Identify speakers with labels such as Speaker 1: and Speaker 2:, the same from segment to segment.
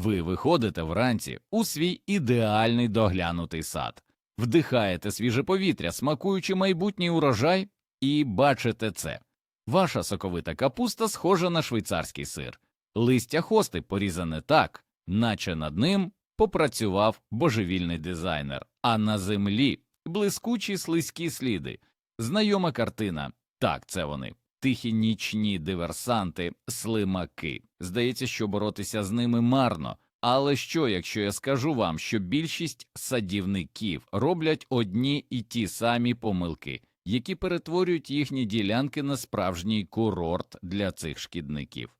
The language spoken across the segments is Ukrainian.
Speaker 1: Ви виходите вранці у свій ідеальний доглянутий сад, вдихаєте свіже повітря, смакуючи майбутній урожай, і бачите це. Ваша соковита капуста схожа на швейцарський сир, листя хости порізане так, наче над ним попрацював божевільний дизайнер, а на землі блискучі слизькі сліди. Знайома картина. Так, це вони. Тихі нічні диверсанти, слимаки. Здається, що боротися з ними марно. Але що, якщо я скажу вам, що більшість садівників роблять одні і ті самі помилки, які перетворюють їхні ділянки на справжній курорт для цих шкідників?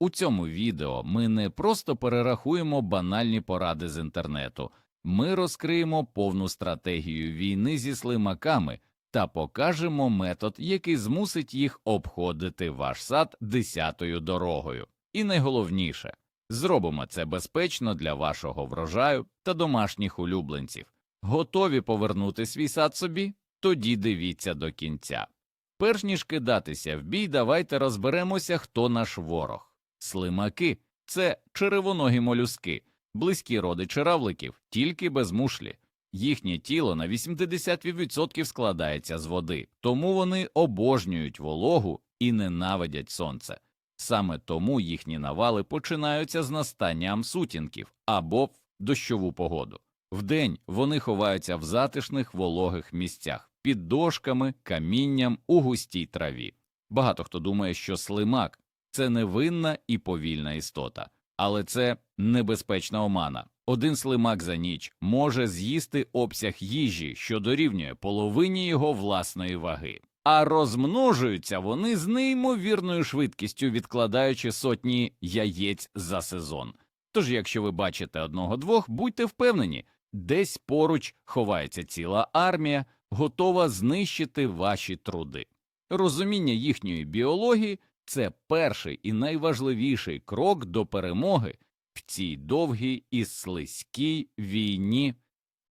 Speaker 1: У цьому відео ми не просто перерахуємо банальні поради з інтернету, ми розкриємо повну стратегію війни зі слимаками та покажемо метод, який змусить їх обходити ваш сад десятою дорогою. І найголовніше зробимо це безпечно для вашого врожаю та домашніх улюбленців. Готові повернути свій сад собі? Тоді дивіться до кінця. Перш ніж кидатися в бій, давайте розберемося, хто наш ворог. Слимаки це черевоногі молюски, близькі родичі равликів, тільки без мушлі. Їхнє тіло на 80% складається з води, тому вони обожнюють вологу і ненавидять сонце. Саме тому їхні навали починаються з настанням сутінків або в дощову погоду. Вдень вони ховаються в затишних вологих місцях під дошками, камінням у густій траві. Багато хто думає, що слимак це невинна і повільна істота, але це небезпечна омана. Один слимак за ніч може з'їсти обсяг їжі, що дорівнює половині його власної ваги, а розмножуються вони з неймовірною швидкістю, відкладаючи сотні яєць за сезон. Тож, якщо ви бачите одного-двох, будьте впевнені, десь поруч ховається ціла армія, готова знищити ваші труди. Розуміння їхньої біології це перший і найважливіший крок до перемоги в цій довгій і слизькій війні.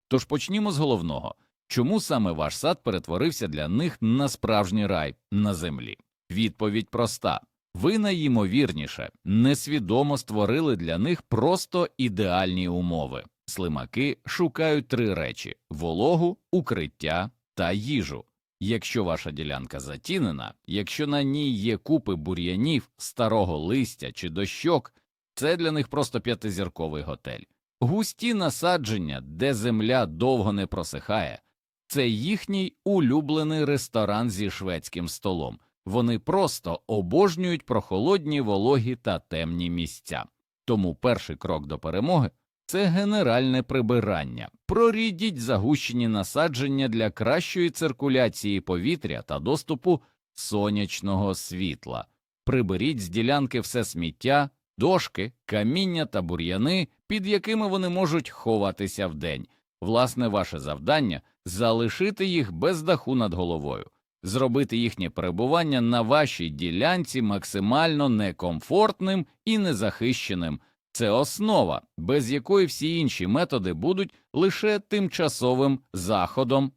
Speaker 1: Тож почнімо з головного чому саме ваш сад перетворився для них на справжній рай на землі? Відповідь проста ви найімовірніше несвідомо створили для них просто ідеальні умови. Слимаки шукають три речі вологу, укриття та їжу. Якщо ваша ділянка затінена, якщо на ній є купи бур'янів, старого листя чи дощок, це для них просто п'ятизірковий готель. Густі насадження, де земля довго не просихає, це їхній улюблений ресторан зі шведським столом. Вони просто обожнюють прохолодні вологі та темні місця. Тому перший крок до перемоги це генеральне прибирання. Прорідіть загущені насадження для кращої циркуляції повітря та доступу сонячного світла. Приберіть з ділянки все сміття, дошки, каміння та бур'яни, під якими вони можуть ховатися вдень. Власне, ваше завдання залишити їх без даху над головою, зробити їхнє перебування на вашій ділянці максимально некомфортним і незахищеним. Це основа, без якої всі інші методи будуть лише тимчасовим заходом.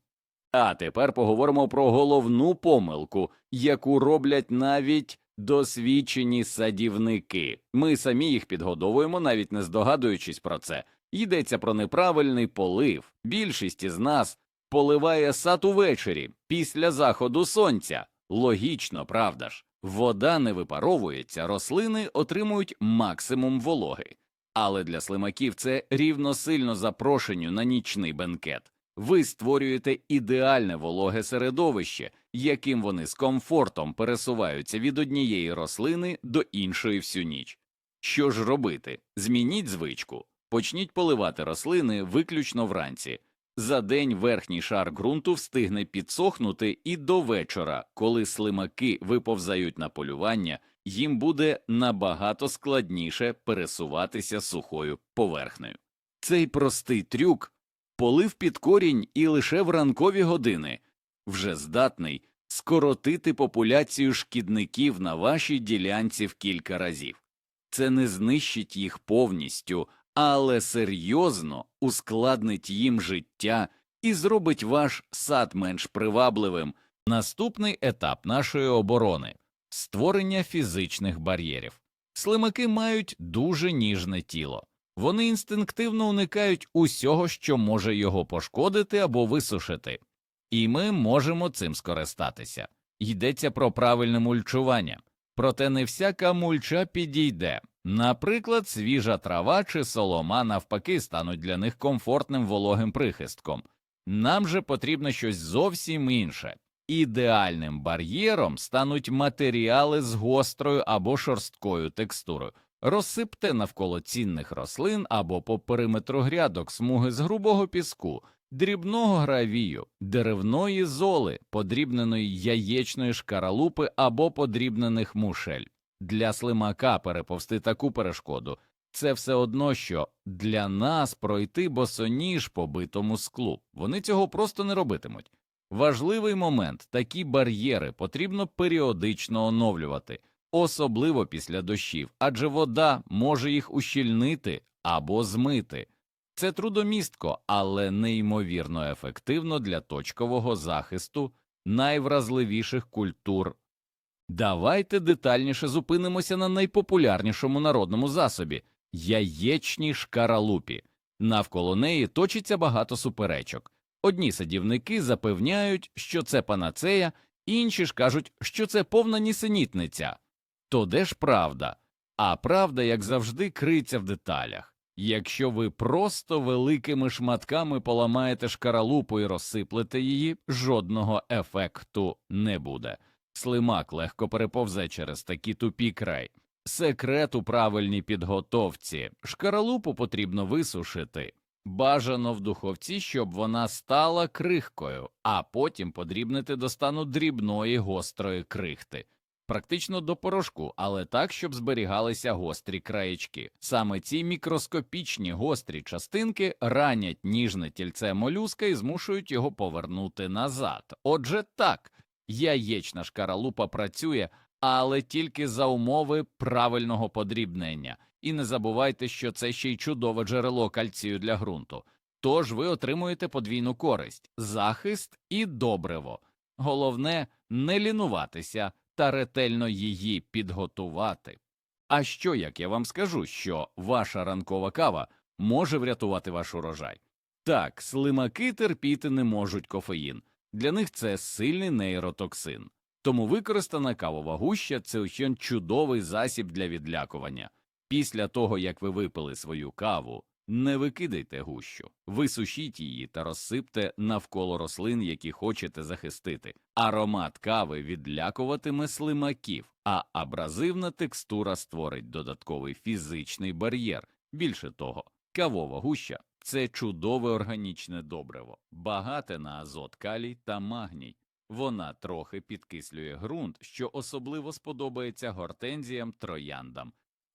Speaker 1: А тепер поговоримо про головну помилку, яку роблять навіть досвідчені садівники. Ми самі їх підгодовуємо, навіть не здогадуючись про це. Йдеться про неправильний полив. Більшість із нас поливає сад увечері після заходу сонця. Логічно, правда ж? Вода не випаровується, рослини отримують максимум вологи. Але для слимаків це рівносильно запрошенню на нічний бенкет. Ви створюєте ідеальне вологе середовище, яким вони з комфортом пересуваються від однієї рослини до іншої всю ніч. Що ж робити? Змініть звичку, почніть поливати рослини виключно вранці. За день верхній шар ґрунту встигне підсохнути, і до вечора, коли слимаки виповзають на полювання, їм буде набагато складніше пересуватися сухою поверхнею. Цей простий трюк полив під корінь і лише в ранкові години вже здатний скоротити популяцію шкідників на вашій ділянці в кілька разів. Це не знищить їх повністю, але серйозно ускладнить їм життя і зробить ваш сад менш привабливим. Наступний етап нашої оборони створення фізичних бар'єрів. Слимаки мають дуже ніжне тіло. Вони інстинктивно уникають усього, що може його пошкодити або висушити, і ми можемо цим скористатися. Йдеться про правильне мульчування, проте не всяка мульча підійде. Наприклад, свіжа трава чи солома навпаки стануть для них комфортним вологим прихистком. Нам же потрібно щось зовсім інше. Ідеальним бар'єром стануть матеріали з гострою або шорсткою текстурою. Розсипте навколо цінних рослин або по периметру грядок смуги з грубого піску, дрібного гравію, деревної золи, подрібненої яєчної шкаралупи або подрібнених мушель. Для слимака переповсти таку перешкоду це все одно, що для нас пройти босоніж по битому склу. Вони цього просто не робитимуть. Важливий момент такі бар'єри потрібно періодично оновлювати, особливо після дощів, адже вода може їх ущільнити або змити. Це трудомістко, але неймовірно ефективно для точкового захисту найвразливіших культур. Давайте детальніше зупинимося на найпопулярнішому народному засобі яєчній шкаралупі. Навколо неї точиться багато суперечок. Одні садівники запевняють, що це панацея, інші ж кажуть, що це повна нісенітниця. То де ж правда? А правда, як завжди, криться в деталях. Якщо ви просто великими шматками поламаєте шкаралупу і розсиплете її, жодного ефекту не буде. Слимак легко переповзе через такі тупі край. Секрет у правильній підготовці. Шкаралупу потрібно висушити. Бажано в духовці, щоб вона стала крихкою, а потім подрібнити до стану дрібної гострої крихти, практично до порошку, але так, щоб зберігалися гострі краєчки. Саме ці мікроскопічні гострі частинки ранять ніжне тільце молюска і змушують його повернути назад. Отже, так, яєчна шкаралупа працює, але тільки за умови правильного подрібнення. І не забувайте, що це ще й чудове джерело кальцію для ґрунту. Тож ви отримуєте подвійну користь, захист і добриво. Головне не лінуватися та ретельно її підготувати. А що як я вам скажу, що ваша ранкова кава може врятувати ваш урожай? Так, слимаки терпіти не можуть кофеїн, для них це сильний нейротоксин. Тому використана кавова гуща це ще чудовий засіб для відлякування. Після того, як ви випили свою каву, не викидайте гущу, висушіть її та розсипте навколо рослин, які хочете захистити. Аромат кави відлякуватиме слимаків, а абразивна текстура створить додатковий фізичний бар'єр. Більше того, кавова гуща це чудове органічне добриво, багате на азот, калій та магній. Вона трохи підкислює ґрунт, що особливо сподобається гортензіям, трояндам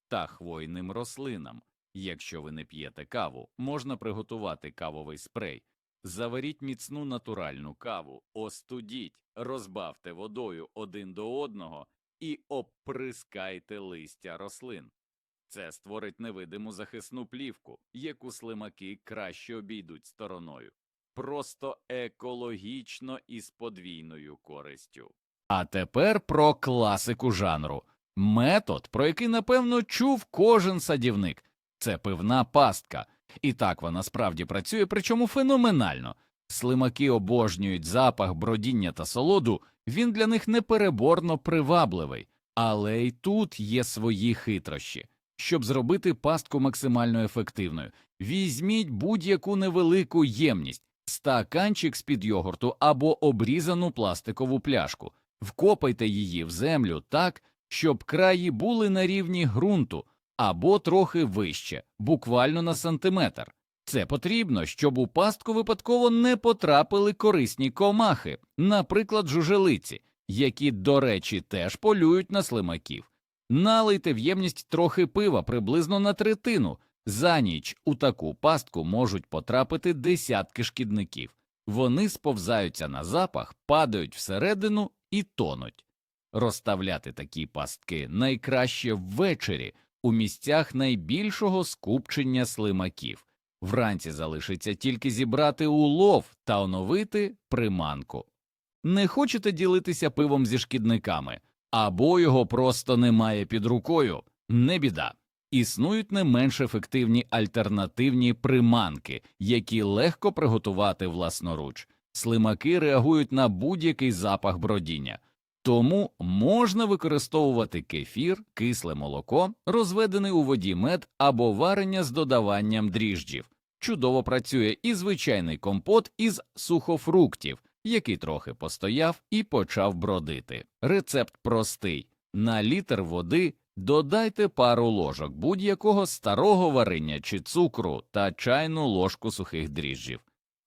Speaker 1: та хвойним рослинам. Якщо ви не п'єте каву, можна приготувати кавовий спрей. Заваріть міцну натуральну каву, остудіть, розбавте водою один до одного і оприскайте листя рослин. Це створить невидиму захисну плівку, яку слимаки краще обійдуть стороною. Просто екологічно і з подвійною користю. А тепер про класику жанру. Метод, про який, напевно, чув кожен садівник. Це пивна пастка. І так вона справді працює, причому феноменально. Слимаки обожнюють запах, бродіння та солоду, він для них непереборно привабливий, але й тут є свої хитрощі. Щоб зробити пастку максимально ефективною, візьміть будь-яку невелику ємність, стаканчик з-під йогурту або обрізану пластикову пляшку, вкопайте її в землю так, щоб краї були на рівні ґрунту або трохи вище, буквально на сантиметр. Це потрібно, щоб у пастку випадково не потрапили корисні комахи, наприклад, жужелиці, які, до речі, теж полюють на слимаків. Налийте в ємність трохи пива приблизно на третину. За ніч у таку пастку можуть потрапити десятки шкідників. Вони сповзаються на запах, падають всередину і тонуть. Розставляти такі пастки найкраще ввечері у місцях найбільшого скупчення слимаків. Вранці залишиться тільки зібрати улов та оновити приманку. Не хочете ділитися пивом зі шкідниками, або його просто немає під рукою, не біда. Існують не менш ефективні альтернативні приманки, які легко приготувати власноруч. Слимаки реагують на будь-який запах бродіння, тому можна використовувати кефір, кисле молоко, розведений у воді мед або варення з додаванням дріжджів. Чудово працює і звичайний компот із сухофруктів, який трохи постояв і почав бродити. Рецепт простий: на літр води додайте пару ложок будь-якого старого варення чи цукру та чайну ложку сухих дріжджів.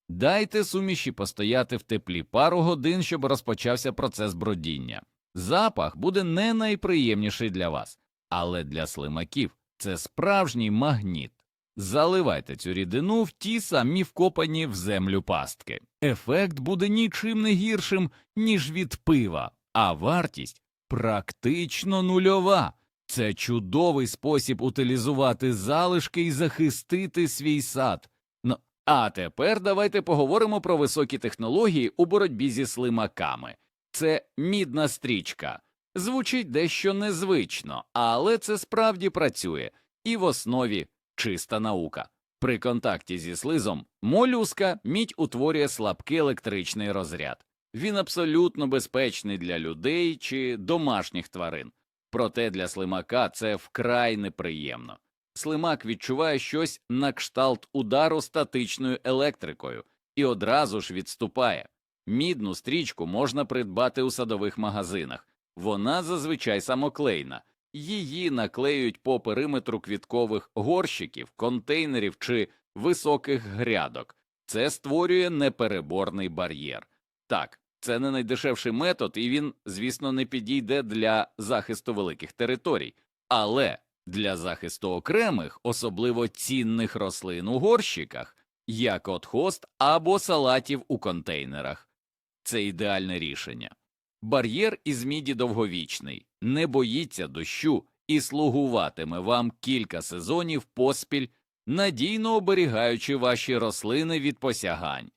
Speaker 1: Дайте суміші постояти в теплі пару годин, щоб розпочався процес бродіння. Запах буде не найприємніший для вас, але для слимаків це справжній магніт. Заливайте цю рідину в ті самі вкопані в землю пастки. Ефект буде нічим не гіршим, ніж від пива, а вартість практично нульова. Це чудовий спосіб утилізувати залишки і захистити свій сад. Ну, а тепер давайте поговоримо про високі технології у боротьбі зі слимаками. Це мідна стрічка. Звучить дещо незвично, але це справді працює, і в основі чиста наука. При контакті зі слизом молюска мідь утворює слабкий електричний розряд. Він абсолютно безпечний для людей чи домашніх тварин. Проте для слимака це вкрай неприємно. Слимак відчуває щось на кшталт удару статичною електрикою і одразу ж відступає. Мідну стрічку можна придбати у садових магазинах. Вона зазвичай самоклейна. Її наклеюють по периметру квіткових горщиків, контейнерів чи високих грядок. Це створює непереборний бар'єр. Так, це не найдешевший метод, і він, звісно, не підійде для захисту великих територій, але для захисту окремих, особливо цінних рослин у горщиках, як от хост або салатів у контейнерах. Це ідеальне рішення. Бар'єр із міді довговічний, не боїться дощу і слугуватиме вам кілька сезонів поспіль, надійно оберігаючи ваші рослини від посягань.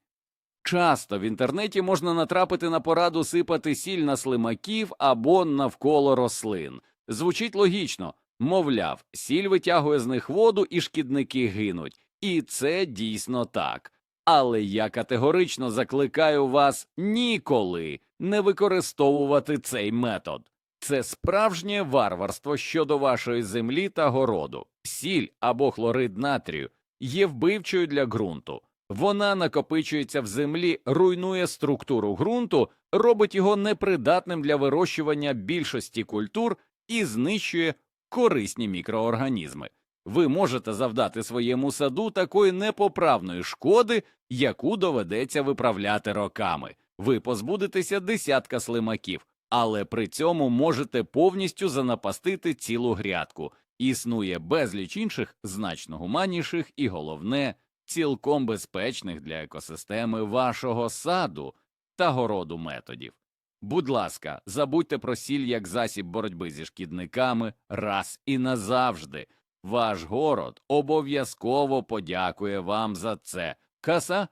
Speaker 1: Часто в інтернеті можна натрапити на пораду сипати сіль на слимаків або навколо рослин. Звучить логічно, мовляв, сіль витягує з них воду і шкідники гинуть, і це дійсно так. Але я категорично закликаю вас ніколи не використовувати цей метод. Це справжнє варварство щодо вашої землі та городу. Сіль або хлорид натрію є вбивчою для ґрунту. Вона накопичується в землі, руйнує структуру ґрунту, робить його непридатним для вирощування більшості культур і знищує корисні мікроорганізми. Ви можете завдати своєму саду такої непоправної шкоди, яку доведеться виправляти роками. Ви позбудетеся десятка слимаків, але при цьому можете повністю занапастити цілу грядку. Існує безліч інших значно гуманніших і головне цілком безпечних для екосистеми вашого саду та городу методів. Будь ласка, забудьте про сіль як засіб боротьби зі шкідниками раз і назавжди. Ваш город обов'язково подякує вам за це. Каса.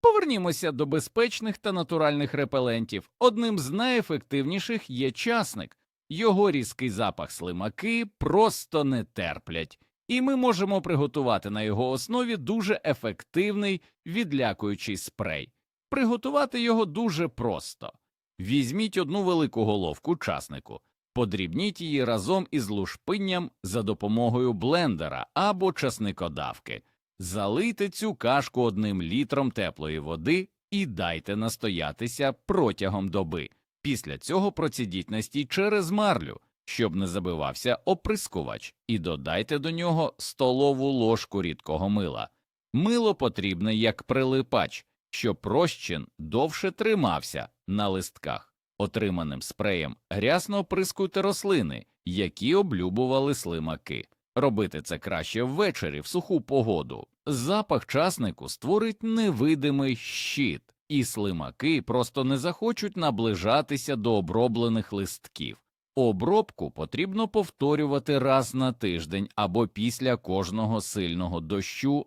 Speaker 1: Повернімося до безпечних та натуральних репелентів. Одним з найефективніших є часник. Його різкий запах слимаки просто не терплять, і ми можемо приготувати на його основі дуже ефективний відлякуючий спрей. Приготувати його дуже просто. Візьміть одну велику головку часнику, подрібніть її разом із лушпинням за допомогою блендера або часникодавки, залийте цю кашку одним літром теплої води і дайте настоятися протягом доби. Після цього процідіть настій через марлю, щоб не забивався оприскувач, і додайте до нього столову ложку рідкого мила. Мило потрібне як прилипач, щоб розчин довше тримався на листках. Отриманим спреєм рясно оприскуйте рослини, які облюбували слимаки. Робити це краще ввечері в суху погоду. Запах часнику створить невидимий щит, і слимаки просто не захочуть наближатися до оброблених листків. Обробку потрібно повторювати раз на тиждень або після кожного сильного дощу.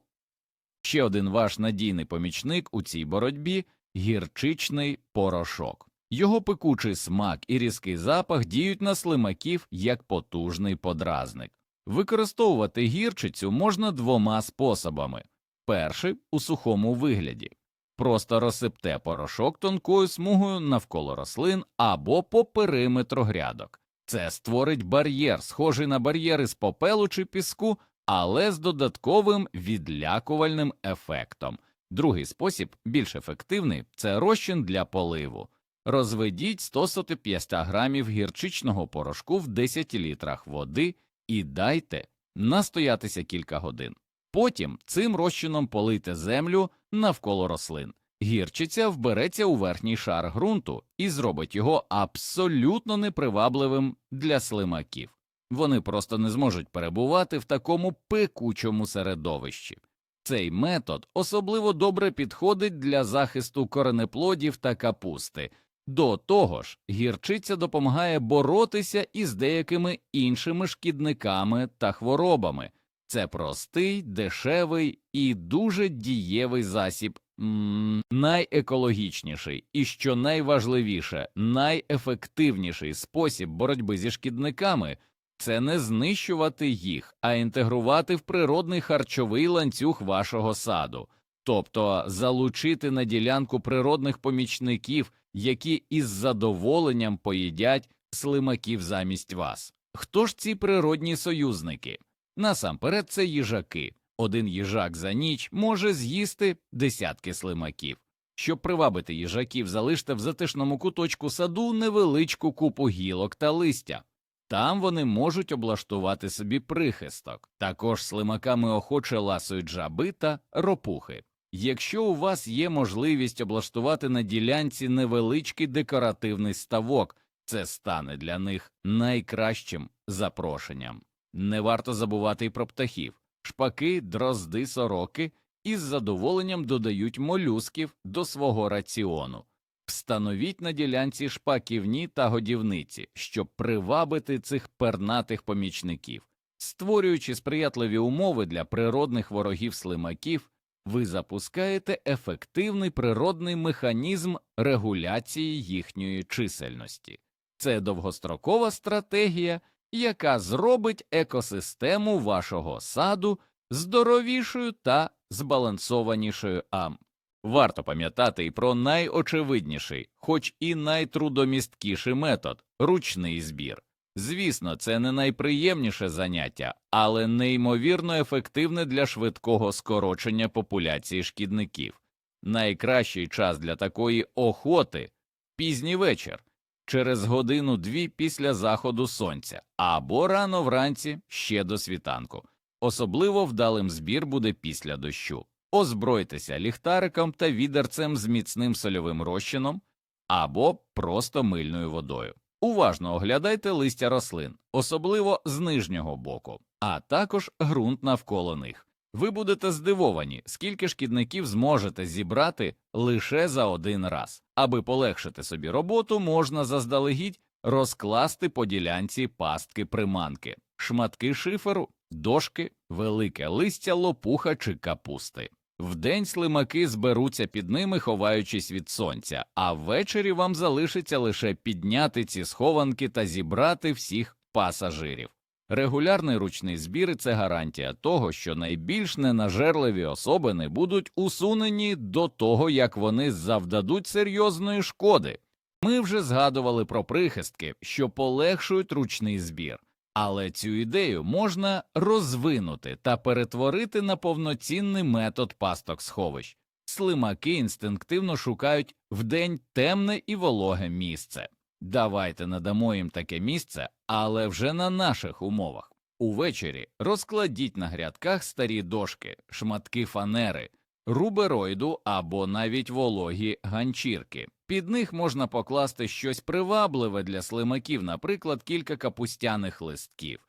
Speaker 1: Ще один ваш надійний помічник у цій боротьбі гірчичний порошок. Його пекучий смак і різкий запах діють на слимаків як потужний подразник. Використовувати гірчицю можна двома способами. Перший у сухому вигляді. Просто розсипте порошок тонкою смугою навколо рослин або по периметру грядок. Це створить бар'єр, схожий на бар'єр із попелу чи піску, але з додатковим відлякувальним ефектом. Другий спосіб, більш ефективний, це розчин для поливу. Розведіть 150 грамів гірчичного порошку в 10 літрах води і дайте настоятися кілька годин. Потім цим розчином полийте землю навколо рослин. Гірчиця вбереться у верхній шар ґрунту і зробить його абсолютно непривабливим для слимаків. Вони просто не зможуть перебувати в такому пекучому середовищі. Цей метод особливо добре підходить для захисту коренеплодів та капусти. До того ж, гірчиця допомагає боротися із деякими іншими шкідниками та хворобами. Це простий, дешевий і дуже дієвий засіб, м найекологічніший і, що найважливіше, найефективніший спосіб боротьби зі шкідниками це не знищувати їх, а інтегрувати в природний харчовий ланцюг вашого саду, тобто залучити на ділянку природних помічників, які із задоволенням поїдять слимаків замість вас. Хто ж ці природні союзники? Насамперед, це їжаки. Один їжак за ніч може з'їсти десятки слимаків. Щоб привабити їжаків, залиште в затишному куточку саду невеличку купу гілок та листя. Там вони можуть облаштувати собі прихисток. Також слимаками охоче ласують жаби та ропухи. Якщо у вас є можливість облаштувати на ділянці невеличкий декоративний ставок, це стане для них найкращим запрошенням. Не варто забувати й про птахів. Шпаки, дрозди, сороки із задоволенням додають молюсків до свого раціону. Встановіть на ділянці шпаківні та годівниці, щоб привабити цих пернатих помічників. Створюючи сприятливі умови для природних ворогів слимаків, ви запускаєте ефективний природний механізм регуляції їхньої чисельності. Це довгострокова стратегія, яка зробить екосистему вашого саду здоровішою та збалансованішою ам. Варто пам'ятати і про найочевидніший, хоч і найтрудомісткіший метод ручний збір. Звісно, це не найприємніше заняття, але неймовірно ефективне для швидкого скорочення популяції шкідників. Найкращий час для такої охоти пізній вечір, через годину дві після заходу сонця або рано вранці ще до світанку. Особливо вдалим збір буде після дощу. Озбройтеся ліхтариком та відерцем з міцним сольовим розчином або просто мильною водою. Уважно оглядайте листя рослин, особливо з нижнього боку, а також ґрунт навколо них. Ви будете здивовані, скільки шкідників зможете зібрати лише за один раз. Аби полегшити собі роботу, можна заздалегідь розкласти по ділянці пастки приманки, шматки шиферу, дошки, велике листя, лопуха чи капусти. Вдень слимаки зберуться під ними, ховаючись від сонця, а ввечері вам залишиться лише підняти ці схованки та зібрати всіх пасажирів. Регулярний ручний збір це гарантія того, що найбільш ненажерливі особини будуть усунені до того, як вони завдадуть серйозної шкоди. Ми вже згадували про прихистки, що полегшують ручний збір. Але цю ідею можна розвинути та перетворити на повноцінний метод пасток сховищ. Слимаки інстинктивно шукають вдень темне і вологе місце. Давайте надамо їм таке місце, але вже на наших умовах. Увечері розкладіть на грядках старі дошки, шматки фанери, рубероїду або навіть вологі ганчірки. Під них можна покласти щось привабливе для слимаків, наприклад, кілька капустяних листків.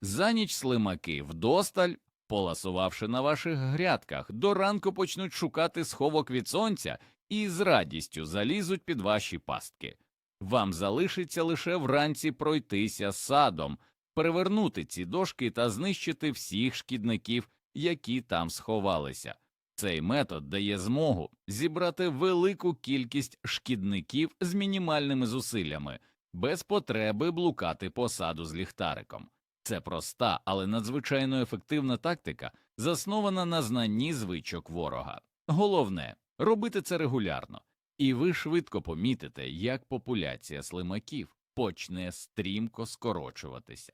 Speaker 1: За ніч слимаки вдосталь, поласувавши на ваших грядках, до ранку почнуть шукати сховок від сонця і з радістю залізуть під ваші пастки. Вам залишиться лише вранці пройтися садом, перевернути ці дошки та знищити всіх шкідників, які там сховалися. Цей метод дає змогу зібрати велику кількість шкідників з мінімальними зусиллями, без потреби блукати по саду з ліхтариком. Це проста, але надзвичайно ефективна тактика, заснована на знанні звичок ворога. Головне робити це регулярно, і ви швидко помітите, як популяція слимаків почне стрімко скорочуватися.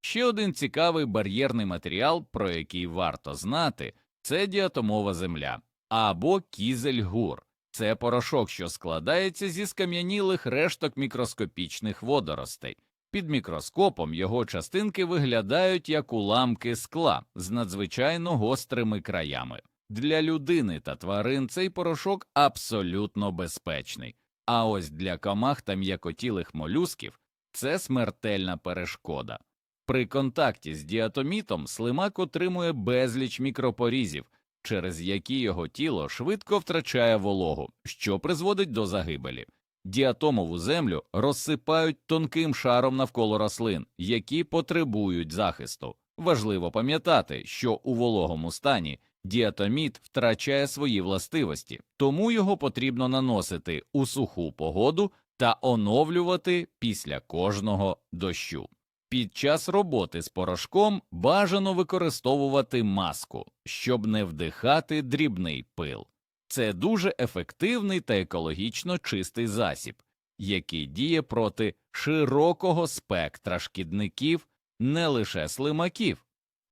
Speaker 1: Ще один цікавий бар'єрний матеріал, про який варто знати, це діатомова земля або кізель-гур. Це порошок, що складається зі скам'янілих решток мікроскопічних водоростей. Під мікроскопом його частинки виглядають як уламки скла з надзвичайно гострими краями. Для людини та тварин цей порошок абсолютно безпечний, а ось для комах та м'якотілих молюсків це смертельна перешкода. При контакті з діатомітом слимак отримує безліч мікропорізів, через які його тіло швидко втрачає вологу, що призводить до загибелі. Діатомову землю розсипають тонким шаром навколо рослин, які потребують захисту. Важливо пам'ятати, що у вологому стані діатоміт втрачає свої властивості, тому його потрібно наносити у суху погоду та оновлювати після кожного дощу. Під час роботи з порошком бажано використовувати маску, щоб не вдихати дрібний пил. Це дуже ефективний та екологічно чистий засіб, який діє проти широкого спектра шкідників, не лише слимаків.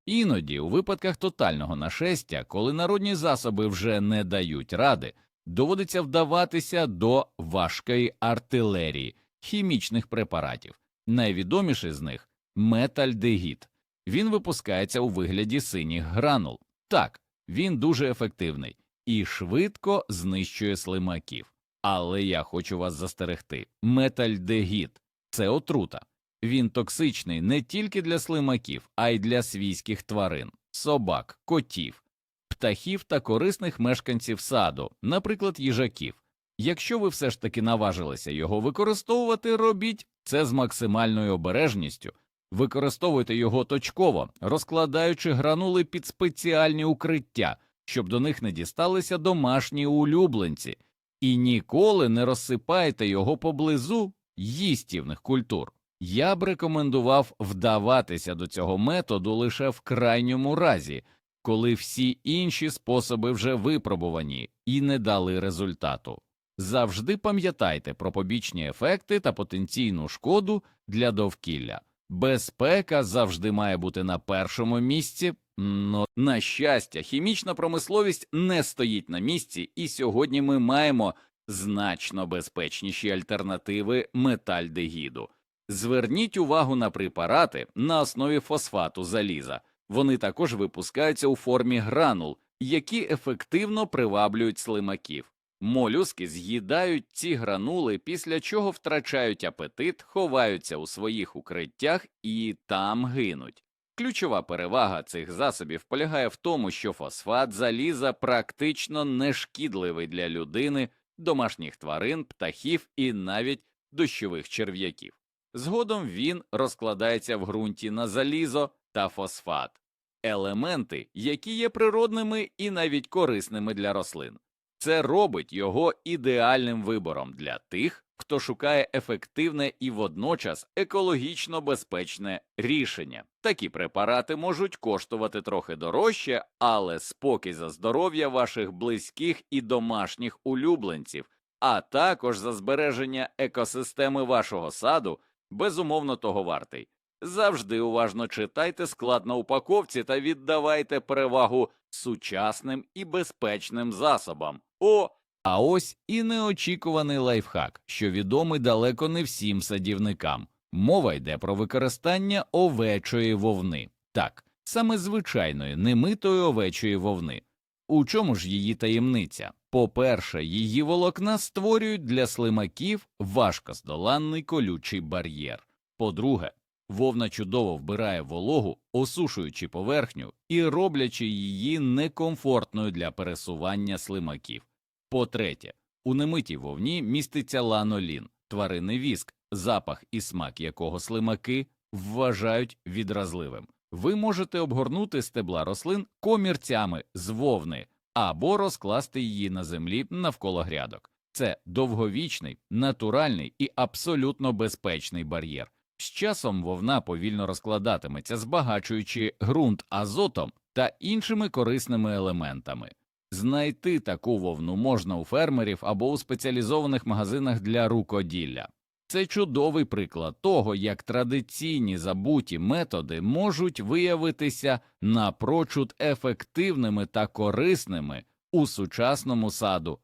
Speaker 1: Іноді, у випадках тотального нашестя, коли народні засоби вже не дають ради, доводиться вдаватися до важкої артилерії хімічних препаратів. Найвідоміший з них метальдегід. Він випускається у вигляді синіх гранул. Так, він дуже ефективний і швидко знищує слимаків. Але я хочу вас застерегти: метальдегід це отрута. Він токсичний не тільки для слимаків, а й для свійських тварин, собак, котів, птахів та корисних мешканців саду, наприклад, їжаків. Якщо ви все ж таки наважилися його використовувати, робіть це з максимальною обережністю, використовуйте його точково, розкладаючи гранули під спеціальні укриття, щоб до них не дісталися домашні улюбленці, і ніколи не розсипайте його поблизу їстівних культур. Я б рекомендував вдаватися до цього методу лише в крайньому разі, коли всі інші способи вже випробувані і не дали результату. Завжди пам'ятайте про побічні ефекти та потенційну шкоду для довкілля. Безпека завжди має бути на першому місці. Но, на щастя, хімічна промисловість не стоїть на місці, і сьогодні ми маємо значно безпечніші альтернативи метальдегіду. Зверніть увагу на препарати на основі фосфату заліза. Вони також випускаються у формі гранул, які ефективно приваблюють слимаків. Молюски з'їдають ці гранули, після чого втрачають апетит, ховаються у своїх укриттях і там гинуть. Ключова перевага цих засобів полягає в тому, що фосфат заліза практично не шкідливий для людини, домашніх тварин, птахів і навіть дощових черв'яків. Згодом він розкладається в ґрунті на залізо та фосфат, елементи, які є природними і навіть корисними для рослин. Це робить його ідеальним вибором для тих, хто шукає ефективне і водночас екологічно безпечне рішення. Такі препарати можуть коштувати трохи дорожче, але спокій за здоров'я ваших близьких і домашніх улюбленців, а також за збереження екосистеми вашого саду, безумовно того вартий. Завжди уважно читайте склад на упаковці та віддавайте перевагу сучасним і безпечним засобам. О, а ось і неочікуваний лайфхак, що відомий далеко не всім садівникам. Мова йде про використання овечої вовни. Так, саме звичайної немитої овечої вовни. У чому ж її таємниця? По-перше, її волокна створюють для слимаків важкоздоланний колючий бар'єр. По-друге, вовна чудово вбирає вологу, осушуючи поверхню і роблячи її некомфортною для пересування слимаків. По-третє, у немитій вовні міститься ланолін, тваринний віск, запах і смак якого слимаки вважають відразливим. Ви можете обгорнути стебла рослин комірцями з вовни або розкласти її на землі навколо грядок. Це довговічний, натуральний і абсолютно безпечний бар'єр. З часом вовна повільно розкладатиметься, збагачуючи ґрунт азотом та іншими корисними елементами. Знайти таку вовну можна у фермерів або у спеціалізованих магазинах для рукоділля. Це чудовий приклад того, як традиційні забуті методи можуть виявитися напрочуд ефективними та корисними у сучасному саду.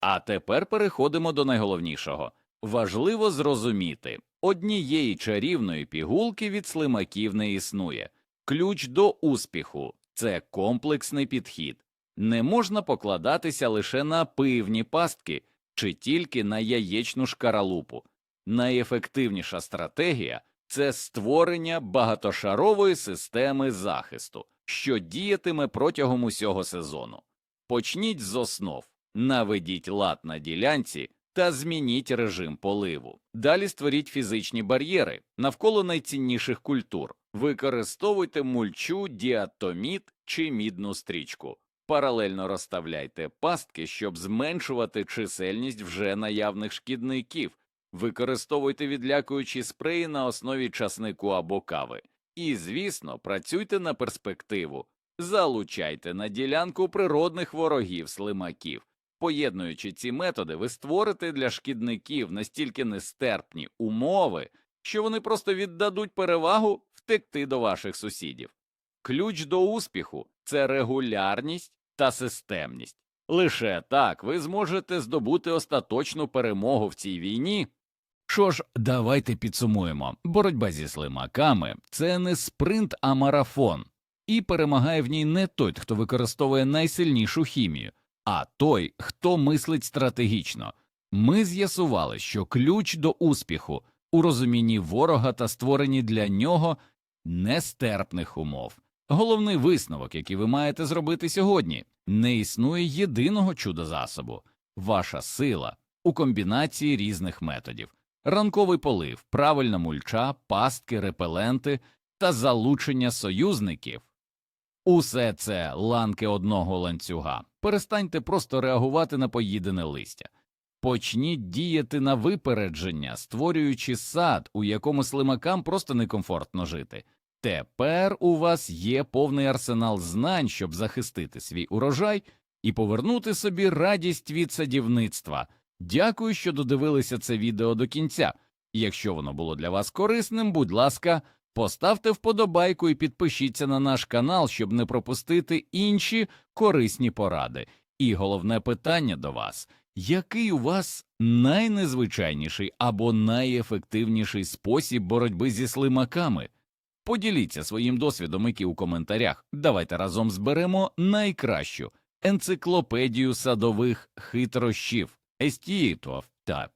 Speaker 1: А тепер переходимо до найголовнішого. Важливо зрозуміти, однієї чарівної пігулки від слимаків не існує. Ключ до успіху це комплексний підхід. Не можна покладатися лише на пивні пастки чи тільки на яєчну шкаралупу. Найефективніша стратегія це створення багатошарової системи захисту, що діятиме протягом усього сезону. Почніть з основ, наведіть лад на ділянці та змініть режим поливу. Далі створіть фізичні бар'єри навколо найцінніших культур, використовуйте мульчу, діатоміт чи мідну стрічку. Паралельно розставляйте пастки, щоб зменшувати чисельність вже наявних шкідників. Використовуйте відлякуючі спреї на основі часнику або кави. І, звісно, працюйте на перспективу, залучайте на ділянку природних ворогів слимаків. Поєднуючи ці методи, ви створите для шкідників настільки нестерпні умови, що вони просто віддадуть перевагу втекти до ваших сусідів. Ключ до успіху це регулярність та системність. Лише так ви зможете здобути остаточну перемогу в цій війні. Що ж, давайте підсумуємо. Боротьба зі слимаками це не спринт, а марафон, і перемагає в ній не той, хто використовує найсильнішу хімію, а той, хто мислить стратегічно. Ми з'ясували, що ключ до успіху у розумінні ворога та створенні для нього нестерпних умов. Головний висновок, який ви маєте зробити сьогодні, не існує єдиного чудо-засобу. Ваша сила у комбінації різних методів ранковий полив, правильна мульча, пастки, репеленти та залучення союзників. Усе це ланки одного ланцюга. Перестаньте просто реагувати на поїдене листя. Почніть діяти на випередження, створюючи сад, у якому слимакам просто некомфортно жити. Тепер у вас є повний арсенал знань, щоб захистити свій урожай і повернути собі радість від садівництва. Дякую, що додивилися це відео до кінця. Якщо воно було для вас корисним, будь ласка, поставте вподобайку і підпишіться на наш канал, щоб не пропустити інші корисні поради. І головне питання до вас: який у вас найнезвичайніший або найефективніший спосіб боротьби зі слимаками? Поділіться своїм досвідом, які у коментарях. Давайте разом зберемо найкращу енциклопедію садових хитрощів. Естіїтов та